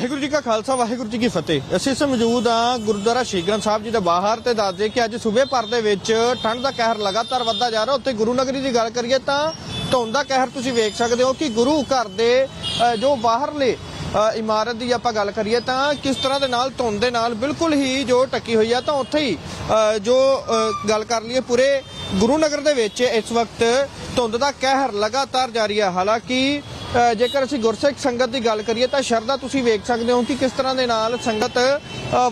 ਵਾਹਿਗੁਰੂ ਜੀ ਕਾ ਖਾਲਸਾ, ਵਾਹਿਗੁਰੂ ਜੀ ਕੀ ਫਤਿਹ। ਅਸੀਂ ਇਸ ਮੌਜੂਦ ਆ ਗੁਰਦੁਆਰਾ ਸ਼੍ਰੀ ਗ੍ਰੰਥ ਸਾਹਿਬ ਜੀ ਦੇ ਬਾਹਰ ਤੇ ਦੱਸਦੇ ਕਿ ਅੱਜ ਸੂਬੇ ਭਰ ਦੇ ਵਿੱਚ ਠੰਡ ਦਾ ਕਹਿਰ ਲਗਾਤਾਰ ਵੱਧਦਾ ਜਾ ਰਿਹਾ। ਉੱਥੇ ਗੁਰੂ ਨਗਰੀ ਦੀ ਗੱਲ ਕਰੀਏ ਤਾਂ ਧੁੰਦ ਦਾ ਕਹਿਰ ਤੁਸੀਂ ਵੇਖ ਸਕਦੇ ਹੋ ਕਿ ਗੁਰੂ ਘਰ ਦੇ ਜੋ ਬਾਹਰਲੇ ਇਮਾਰਤ ਦੀ ਆਪਾਂ ਗੱਲ ਕਰੀਏ ਤਾਂ ਕਿਸ ਤਰ੍ਹਾਂ ਦੇ ਨਾਲ ਧੁੰਦ ਦੇ ਨਾਲ ਬਿਲਕੁਲ ਹੀ ਜੋ ਟੱਕੀ ਹੋਈ ਆ, ਤਾਂ ਉੱਥੇ ਹੀ ਜੋ ਗੱਲ ਕਰ ਲਈਏ ਪੂਰੇ ਗੁਰੂ ਨਗਰ ਦੇ ਵਿੱਚ ਇਸ ਵਕਤ ਧੁੰਦ ਦਾ ਕਹਿਰ ਲਗਾਤਾਰ ਜਾਰੀ ਹੈ ਹਾਲਾਂਕਿ ਜੇਕਰ ਅਸੀਂ ਗੁਰਸਿੱਖ ਸੰਗਤ ਦੀ ਗੱਲ ਕਰੀਏ ਤਾਂ ਸ਼ਰਧਾ ਤੁਸੀਂ ਵੇਖ ਸਕਦੇ ਹੋ ਕਿ ਕਿਸ ਤਰ੍ਹਾਂ ਦੇ ਨਾਲ ਸੰਗਤ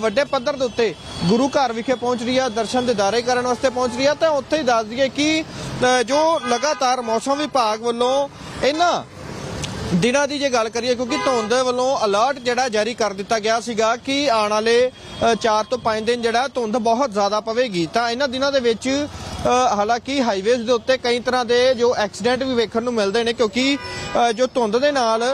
ਵੱਡੇ ਪੱਧਰ ਦੇ ਉੱਤੇ ਗੁਰੂ ਘਰ ਵਿਖੇ ਪਹੁੰਚ ਰਹੀ ਹੈ ਦਰਸ਼ਨ ਦਿਦਾਰੇ ਕਰਨ ਵਾਸਤੇ ਪਹੁੰਚ ਰਹੀ ਹੈ ਤਾਂ ਉੱਥੇ ਹੀ ਦੱਸ ਦਈਏ ਕਿ ਜੋ ਲਗਾਤਾਰ ਮੌਸਮ ਵਿਭਾਗ ਵੱਲੋਂ ਇਹਨਾਂ ਦਿਨਾਂ ਦੀ ਜੇ ਗੱਲ ਕਰੀਏ, ਕਿਉਂਕਿ ਧੁੰਦ ਵੱਲੋਂ ਅਲਰਟ ਜਿਹੜਾ ਜਾਰੀ ਕਰ ਦਿੱਤਾ ਗਿਆ ਸੀਗਾ ਕਿ ਆਉਣ ਵਾਲੇ 4 ਤੋਂ 5 ਦਿਨ ਜਿਹੜਾ ਧੁੰਦ ਬਹੁਤ ਜ਼ਿਆਦਾ ਪਵੇਗੀ। ਤਾਂ ਇਹਨਾਂ ਦਿਨਾਂ ਦੇ ਵਿੱਚ ਹਾਲਾਂਕਿ ਹਾਈਵੇਜ਼ ਦੇ ਉੱਤੇ ਕਈ ਤਰ੍ਹਾਂ ਦੇ ਜੋ ਐਕਸੀਡੈਂਟ ਵੀ ਵੇਖਣ ਨੂੰ ਮਿਲਦੇ ਨੇ, ਕਿਉਂਕਿ ਜੋ ਧੁੰਦ ਦੇ ਨਾਲ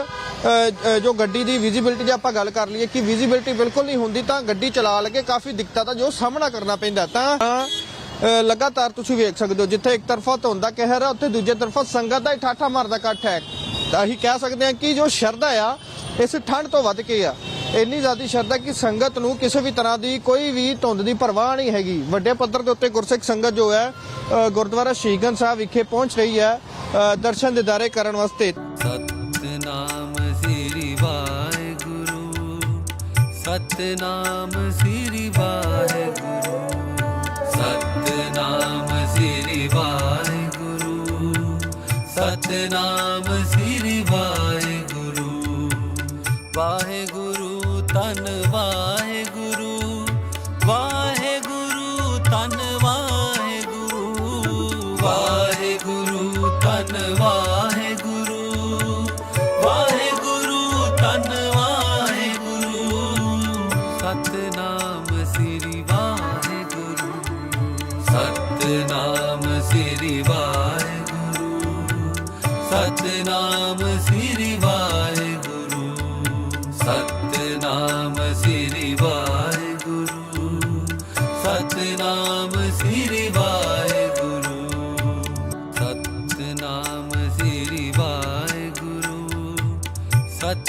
ਜੋ ਗੱਡੀ ਦੀ ਵਿਜ਼ਿਬਿਲਟੀ ਜੇ ਆਪਾਂ ਗੱਲ ਕਰ ਲਈਏ ਕਿ ਵਿਜ਼ਿਬਿਲਟੀ ਬਿਲਕੁਲ ਨਹੀਂ ਹੁੰਦੀ, ਤਾਂ ਗੱਡੀ ਚਲਾ ਲਗੇ ਕਾਫੀ ਦਿੱਕਤਾਂ ਦਾ ਜੋ ਸਾਹਮਣਾ ਕਰਨਾ ਪੈਂਦਾ ਤਾਂ ਲਗਾਤਾਰ ਤੁਸੀਂ ਵੇਖ ਸਕਦੇ ਹੋ, ਜਿੱਥੇ ਇੱਕ ਤਰਫਾ ਧੁੰਦ ਦਾ ਕਹਿਰ ਹੈ ਉੱਥੇ ਦੂਜੇ ਤਰਫਾ ਸੰਗਤ ਦਾ ਠਾਠਾ ਮਾਰਦਾ ਇਕੱਠ ਹੈ। ਤਾਂ ਅਸੀਂ ਕਹਿ ਸਕਦੇ ਹਾਂ ਕਿ ਜੋ ਸ਼ਰਧਾ ਆ, ਇਸ ਠੰਡ ਤੋਂ ਵੱਧ ਕੇ ਆ। ਇੰਨੀ ਜ਼ਿਆਦਾ ਸ਼ਰਧਾ ਕਿ ਸੰਗਤ ਨੂੰ ਕਿਸੇ ਵੀ ਤਰ੍ਹਾਂ ਦੀ ਕੋਈ ਵੀ ਧੁੰਦ ਦੀ ਪਰਵਾਹ ਨਹੀਂ ਹੈਗੀ। ਵੱਡੇ ਪੱਧਰ ਦੇ ਉੱਤੇ ਗੁਰਸਿੱਖ ਸੰਗਤ ਜੋ ਹੈ ਗੁਰਦੁਆਰਾ ਸ਼ਹੀਗੰਜ ਸਾਹਿਬ ਵਿਖੇ ਪਹੁੰਚ ਰਹੀ ਹੈ ਦਰਸ਼ਨ ਦਿਦਾਰੇ ਕਰਨ ਵਾਸਤੇ। ਸਤਨਾਮ ਸ੍ਰੀ ਵਾਹਿਗੁਰੂ, ਸਤਨਾਮ ਸ੍ਰੀ ਵਾਹਿਗੁਰੂ, ਸਤਨਾਮ ਸ੍ਰੀ ਵਾਹਿਗੁਰੂ, ਸਤਨਾਮ ਸ੍ਰੀ ਵਾਹਿਗੁਰੂ। ਵਾਹਿਗੁਰੂ जानवा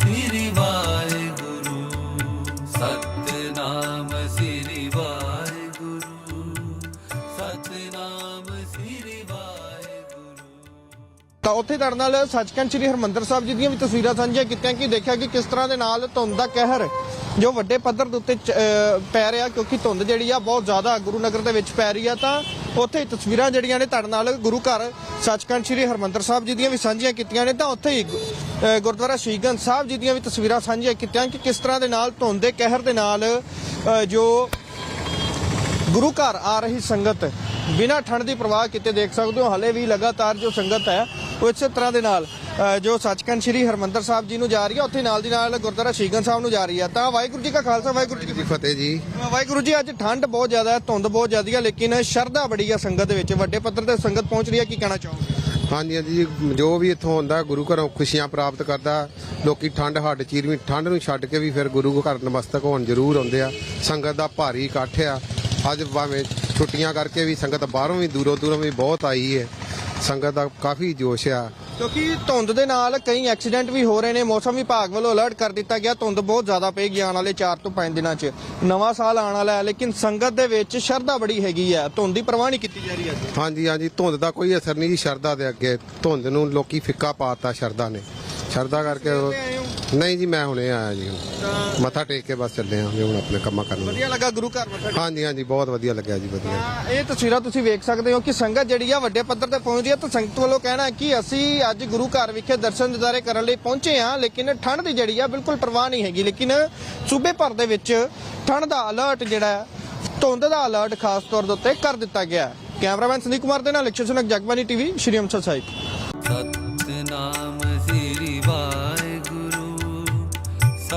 Siri ਤਾਂ ਉੱਥੇ ਤੁਹਾਡੇ ਨਾਲ ਸੱਚਖੰਡ ਸ੍ਰੀ ਹਰਮੰਦਰ ਸਾਹਿਬ ਜੀ ਦੀਆਂ ਵੀ ਤਸਵੀਰਾਂ ਸਾਂਝੀਆਂ ਕੀਤੀਆਂ ਕਿ ਦੇਖਿਆ ਕਿ ਕਿਸ ਤਰ੍ਹਾਂ ਦੇ ਨਾਲ ਧੁੰਦ ਦਾ ਕਹਿਰ ਜੋ ਵੱਡੇ ਪੱਧਰ ਦੇ ਉੱਤੇ ਚ- ਪੈ ਰਿਹਾ ਕਿਉਂਕਿ ਧੁੰਦ ਜਿਹੜੀ ਆ ਬਹੁਤ ਜ਼ਿਆਦਾ ਗੁਰੂ ਨਗਰ ਦੇ ਵਿੱਚ ਪੈ ਰਹੀ ਆ ਤਾਂ ਉੱਥੇ ਹੀ ਤਸਵੀਰਾਂ ਜਿਹੜੀਆਂ ਨੇ ਤੁਹਾਡੇ ਨਾਲ ਗੁਰੂ ਘਰ ਸੱਚਖੰਡ ਸ੍ਰੀ ਹਰਮੰਦਰ ਸਾਹਿਬ ਜੀ ਦੀਆਂ ਵੀ ਸਾਂਝੀਆਂ ਕੀਤੀਆਂ ਨੇ ਤਾਂ ਉੱਥੇ ਹੀ ਗੁਰਦੁਆਰਾ ਸ਼ਹੀਗੰਜ ਸਾਹਿਬ ਜੀ ਦੀਆਂ ਵੀ ਤਸਵੀਰਾਂ ਸਾਂਝੀਆਂ ਕੀਤੀਆਂ ਕਿ ਕਿਸ ਤਰ੍ਹਾਂ ਦੇ ਨਾਲ ਧੁੰਦ ਦੇ ਕਹਿਰ ਦੇ ਨਾਲ ਜੋ ਗੁਰੂ ਘਰ ਆ ਰਹੀ ਸੰਗਤ ਬਿਨਾਂ ਠੰਡ ਦੀ ਪ੍ਰਵਾਹ ਕੀਤੇ ਦੇਖ ਸਕਦੇ ਹੋ। ਹਲੇ ਵੀ ਲਗਾਤਾਰ ਜੋ ਸੰਗਤ ਹੈ ਉਹ ਇਸੇ ਤਰ੍ਹਾਂ ਦੇ ਨਾਲ ਜੋ ਸੱਚਖੰਡ ਸ੍ਰੀ ਹਰਮੰਦਰ ਸਾਹਿਬ ਜੀ ਨੂੰ ਜਾ ਰਹੀ ਹੈ ਉੱਥੇ ਨਾਲ ਦੀ ਨਾਲ ਗੁਰਦੁਆਰਾ ਸ਼ੀਗਨ ਸਾਹਿਬ ਨੂੰ ਜਾ ਰਹੀ ਹੈ। ਤਾਂ ਵਾਹਿਗੁਰੂ ਜੀ ਕਾ ਖਾਲਸਾ ਵਾਹਿਗੁਰੂ ਜੀ ਕੀ ਫਤਿਹ। ਜੀ। ਵਾਹਿਗੁਰੂ ਜੀ ਅੱਜ ਠੰਡ ਬਹੁਤ ਜ਼ਿਆਦਾ ਹੈ ਧੁੰਦ ਬਹੁਤ ਜ਼ਿਆਦੀ ਹੈ ਲੇਕਿਨ ਸ਼ਰਧਾ ਬੜੀ ਹੈ ਸੰਗਤ ਦੇ ਵਿੱਚ। ਵੱਡੇ ਪੱਧਰ ਤੇ ਸੰਗਤ ਪਹੁੰਚ ਰਹੀ ਹੈ ਕੀ ਕਹਿਣਾ ਚਾਹੋਗੇ? ਹਾਂਜੀ ਹਾਂਜੀ ਜੀ, ਜੋ ਵੀ ਇੱਥੋਂ ਹੁੰਦਾ ਗੁਰੂ ਘਰੋਂ ਖੁਸ਼ੀਆਂ ਪ੍ਰਾਪਤ ਕਰਦਾ। ਲੋਕੀ ਠੰਡ ਹੱਡ ਚੀਰਵੀਂ ਠੰਡ ਨੂੰ ਛੱਡ ਕੇ ਵੀ ਫਿਰ ਗੁਰੂ ਘਰ ਨਮਸਤਕ ਹੋਣ ਜ਼ਰੂਰ ਆਉਂਦੇ ਆ। ਸੰਗਤ ਦਾ ਭਾਰੀ ਇਕੱਠ ਆ। ਅੱਜ ਭਾਵੇਂ ਛੁੱਟੀਆਂ ਕਰਕੇ ਵੀ ਸੰਗਤ ਬਾਹਰੋਂ ਵੀ ਦੂਰੋਂ ਦੂਰੋਂ ਵੀ ਬਹੁਤ ਆਈ ਹੈ। ਸੰਗਤ ਦਾ ਕਾਫੀ ਜੋਸ਼ ਆ। ਕਿਉਂਕਿ ਧੁੰਦ ਦੇ ਨਾਲ ਕਈ ਐਕਸੀਡੈਂਟ ਵੀ ਹੋ ਰਹੇ ਨੇ। ਮੌਸਮ ਵਿਭਾਗ ਵੱਲੋਂ ਅਲਰਟ ਕਰ ਦਿੱਤਾ ਗਿਆ। ਧੁੰਦ ਬਹੁਤ ਜ਼ਿਆਦਾ ਪਏਗੀ ਆਉਣ ਵਾਲੇ 4 ਤੋਂ 5 ਦਿਨਾਂ 'ਚ। ਨਵਾਂ ਸਾਲ ਆਉਣ ਵਾਲਾ ਹੈ ਲੇਕਿਨ ਸੰਗਤ ਦੇ ਵਿੱਚ ਸ਼ਰਧਾ ਬੜੀ ਹੈਗੀ ਹੈ। ਧੁੰਦ ਦੀ ਪਰਵਾਹ ਨਹੀਂ ਕੀਤੀ ਜਾ ਰਹੀ ਅੱਜ। ਹਾਂਜੀ ਹਾਂਜੀ। ਧੁੰਦ ਦਾ ਕੋਈ ਅਸਰ ਨਹੀਂ ਜੀ ਸ਼ਰਧਾ ਦੇ ਅੱਗੇ। ਧੁੰਦ ਨੂੰ ਲੋਕੀ ਫਿੱਕਾ ਪਾਤਾ ਸ਼ਰਧਾ ਨੇ। ਸ਼ਰਧਾ ਕਰਕੇ ਉਹ- ਨਹੀਂ ਜੀ ਮੈਂ ਹੁਣੇ ਆਇਆ ਜੀ। ਮੱਥਾ ਟੇਕ ਕੇ ਬਸ ਚੱਲੇ ਹਾਂ ਜੀ ਹੁਣ ਆਪਣੇ ਕੰਮਾਂ ਕਰਨ ਨੂੰ। ਵਧੀਆ ਲੱਗਾ ਗੁਰੂ ਘਰ ਮੱਥਾ ਹਾਂਜੀ ਹਾਂਜੀ ਬਹੁਤ ਵਧੀਆ ਲੱਗਿਆ ਜੀ ਵਧੀਆ। ਤਾਂ ਇਹ ਤਸਵੀਰਾਂ ਤੁਸੀਂ ਵੇਖ ਸਕਦੇ ਹੋ ਕਿ ਸੰਗਤ ਜਿਹੜੀ ਆ ਵੱਡੇ ਪੱਧਰ ਤੇ ਪਹੁੰਚ ਰਹੀ ਹੈ ਤਾਂ ਸੰਗਤ ਵੱਲੋਂ ਕਹਿਣਾ ਹੈ ਕਿ ਅਸੀਂ ਅੱਜ ਗੁਰੂ ਘਰ ਵਿਖੇ ਦਰਸ਼ਨ ਦਿਦਾਰੇ ਕਰਨ ਲਈ ਪਹੁੰਚੇ ਹਾਂ ਲੇਕਿਨ ਠੰਡ ਦੀ ਜਿਹੜੀ ਆ ਬਿਲਕੁਲ ਪਰਵਾਹ ਨਹੀਂ ਹੈਗੀ। ਲੇਕਿਨ ਸੂਬੇ ਭਰ ਦੇ ਵਿੱਚ ਠੰਡ ਦਾ ਅਲਰਟ ਜਿਹੜਾ ਹੈ ਧੁੰਦ ਦਾ ਅਲਰਟ ਖਾਸ ਤੌਰ ਦੇ ਉੱਤੇ ਕਰ ਦਿੱਤਾ ਗਿਆ ਹੈ। ਕੈਮਰਾਮੈਨ ਸੰਦੀਪ ਕੁਮਾਰ ਦੇ ਨਾਲ ਲਕਸ਼ਣ ਸੁਨਕ ਜਗਬਾਨੀ ਟੀਵੀ ਸ਼੍ਰੀ ਅੰਮ੍ਰਿਤਸਰ ਸਾਹਿਬ। ਸਤਨਾਮ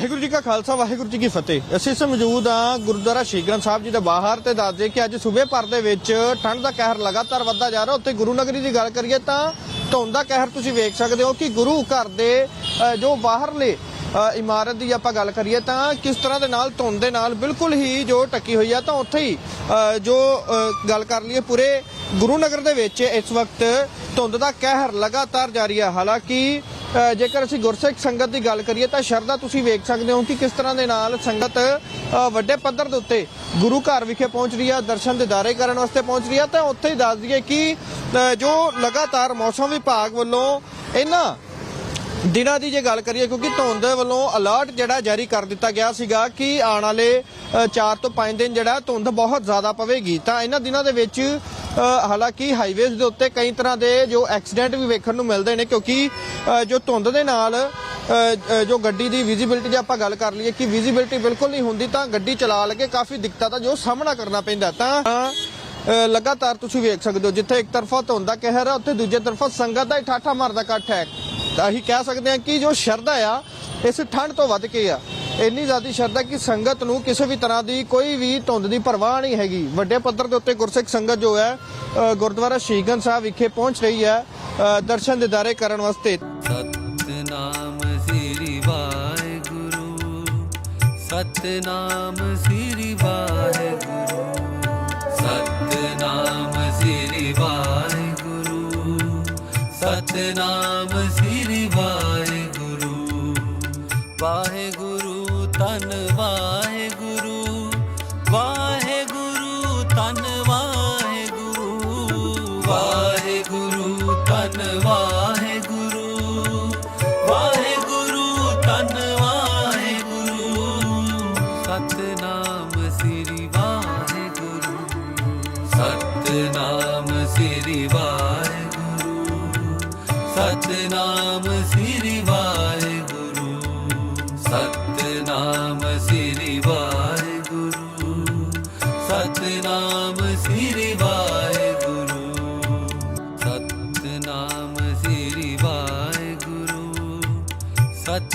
ਵਾਹਿਗੁਰੂ ਜੀ ਕਾ ਖਾਲਸਾ, ਵਾਹਿਗੁਰੂ ਜੀ ਕੀ ਫਤਿਹ। ਅਸੀਂ ਇਸ ਮੌਜੂਦ ਹਾਂ ਗੁਰਦੁਆਰਾ ਸ਼੍ਰੀ ਗ੍ਰੰਥ ਸਾਹਿਬ ਜੀ ਦੇ ਬਾਹਰ ਤੇ ਦੱਸਦੇ ਕਿ ਅੱਜ ਸੂਬੇ ਭਰ ਦੇ ਵਿੱਚ ਠੰਡ ਦਾ ਕਹਿਰ ਲਗਾਤਾਰ ਵੱਧਦਾ ਜਾ ਰਿਹਾ। ਉੱਥੇ ਗੁਰੂ ਨਗਰੀ ਦੀ ਗੱਲ ਕਰੀਏ ਤਾਂ ਧੁੰਦ ਦਾ ਕਹਿਰ ਤੁਸੀਂ ਵੇਖ ਸਕਦੇ ਹੋ ਕਿ ਗੁਰੂ ਘਰ ਦੇ ਜੋ ਬਾਹਰਲੇ ਇਮਾਰਤ ਦੀ ਆਪਾਂ ਗੱਲ ਕਰੀਏ ਤਾਂ ਕਿਸ ਤਰ੍ਹਾਂ ਦੇ ਨਾਲ ਧੁੰਦ ਦੇ ਨਾਲ ਬਿਲਕੁਲ ਹੀ ਜੋ ਟੱਕੀ ਹੋਈ ਆ, ਤਾਂ ਉੱਥੇ ਹੀ ਜੋ ਗੱਲ ਕਰ ਲਈਏ ਪੂਰੇ ਗੁਰੂ ਨਗਰ ਦੇ ਵਿੱਚ ਇਸ ਵਕਤ ਧੁੰਦ ਦਾ ਕਹਿਰ ਲਗਾਤਾਰ ਜਾਰੀ ਹੈ ਹਾਲਾਂਕਿ ਜੇਕਰ ਅਸੀਂ ਗੁਰਸਿੱਖ ਸੰਗਤ ਦੀ ਗੱਲ ਕਰੀਏ ਤਾਂ ਸ਼ਰਧਾ ਤੁਸੀਂ ਵੇਖ ਸਕਦੇ ਹੋ ਕਿ ਕਿਸ ਤਰ੍ਹਾਂ ਦੇ ਨਾਲ ਸੰਗਤ ਵੱਡੇ ਪੱਧਰ ਦੇ ਉੱਤੇ ਗੁਰੂ ਘਰ ਵਿਖੇ ਪਹੁੰਚ ਰਹੀ ਹੈ ਦਰਸ਼ਨ ਦਿਦਾਰੇ ਕਰਨ ਵਾਸਤੇ ਪਹੁੰਚ ਰਹੀ ਹੈ ਤਾਂ ਉੱਥੇ ਹੀ ਦੱਸ ਦਈਏ ਕਿ ਜੋ ਲਗਾਤਾਰ ਮੌਸਮ ਵਿਭਾਗ ਵੱਲੋਂ ਇਹਨਾਂ ਦਿਨਾਂ ਦੀ ਜੇ ਗੱਲ ਕਰੀਏ, ਕਿਉਂਕਿ ਧੁੰਦ ਵੱਲੋਂ ਅਲਰਟ ਜਿਹੜਾ ਜਾਰੀ ਕਰ ਦਿੱਤਾ ਗਿਆ ਸੀਗਾ ਕਿ ਆਉਣ ਵਾਲੇ 4 ਤੋਂ 5 ਦਿਨ ਜਿਹੜਾ ਧੁੰਦ ਬਹੁਤ ਜ਼ਿਆਦਾ ਪਵੇਗੀ। ਤਾਂ ਇਹਨਾਂ ਦਿਨਾਂ ਦੇ ਵਿੱਚ ਹਾਲਾਂਕਿ ਹਾਈਵੇਜ਼ ਦੇ ਉੱਤੇ ਕਈ ਤਰ੍ਹਾਂ ਦੇ ਜੋ ਐਕਸੀਡੈਂਟ ਵੀ ਵੇਖਣ ਨੂੰ ਮਿਲਦੇ ਨੇ ਕਿਉਂਕਿ ਜੋ ਧੁੰਦ ਦੇ ਨਾਲ ਜੋ ਗੱਡੀ ਦੀ ਵਿਜ਼ਿਬਿਲਟੀ ਜੇ ਆਪਾਂ ਗੱਲ ਕਰ ਲਈਏ ਕਿ ਵਿਜ਼ਿਬਿਲਟੀ ਬਿਲਕੁਲ ਨਹੀਂ ਹੁੰਦੀ ਤਾਂ ਗੱਡੀ ਚਲਾ ਲਗੇ ਕਾਫੀ ਦਿੱਕਤਾਂ ਦਾ ਜੋ ਸਾਹਮਣਾ ਕਰਨਾ ਪੈਂਦਾ ਤਾਂ ਲਗਾਤਾਰ ਤੁਸੀਂ ਵੇਖ ਸਕਦੇ ਹੋ ਜਿੱਥੇ ਇੱਕ ਤਰਫਾ ਧੁੰਦ ਦਾ ਕਹਿਰ ਹੈ ਉੱਥੇ ਦੂਜੇ ਤਰਫਾ ਸੰਗਤ ਦਾ ਠਾਠਾ ਮਾਰਦਾ ਇਕੱਠ ਹੈ। ਤਾਂ ਅਸੀਂ ਕਹਿ ਸਕਦੇ ਹਾਂ ਕਿ ਜੋ ਸ਼ਰਧਾ ਆ, ਇਸ ਠੰਡ ਤੋਂ ਵੱਧ ਕੇ ਆ। ਇੰਨੀ ਜ਼ਿਆਦਾ ਸ਼ਰਧਾ ਕਿ ਸੰਗਤ ਨੂੰ ਕਿਸੇ ਵੀ ਤਰ੍ਹਾਂ ਦੀ ਕੋਈ ਵੀ ਧੁੰਦ ਦੀ ਪਰਵਾਹ ਨਹੀਂ ਹੈਗੀ। ਵੱਡੇ ਪੱਧਰ ਦੇ ਉੱਤੇ ਗੁਰਸਿੱਖ ਸੰਗਤ ਜੋ ਹੈ ਗੁਰਦੁਆਰਾ ਸ਼ਹੀਦਗੰਜ ਸਾਹਿਬ ਵਿਖੇ ਪਹੁੰਚ ਰਹੀ ਹੈ ਅ, ਦਰਸ਼ਨ ਦਿਦਾਰੇ ਕਰਨ ਵਾਸਤੇ। ਸਤਨਾਮ ਸ੍ਰੀ ਵਾਹਿਗੁਰੂ ਸਤਨਾਮ ਸ੍ਰੀ ਵਾਹਿਗੁਰੂ ਸਤਨਾਮ ਸ੍ਰੀ ਵਾਹਿਗੁਰੂ ਸਤਨਾਮ ਸ੍ਰੀ ਵਾਹਿਗੁਰੂ। ਵਾਹਿਗੁਰੂ বাবা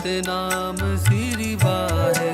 ਸਤਨਾਮ ਸ੍ਰੀ ਵਾਹਿਗੁਰੂ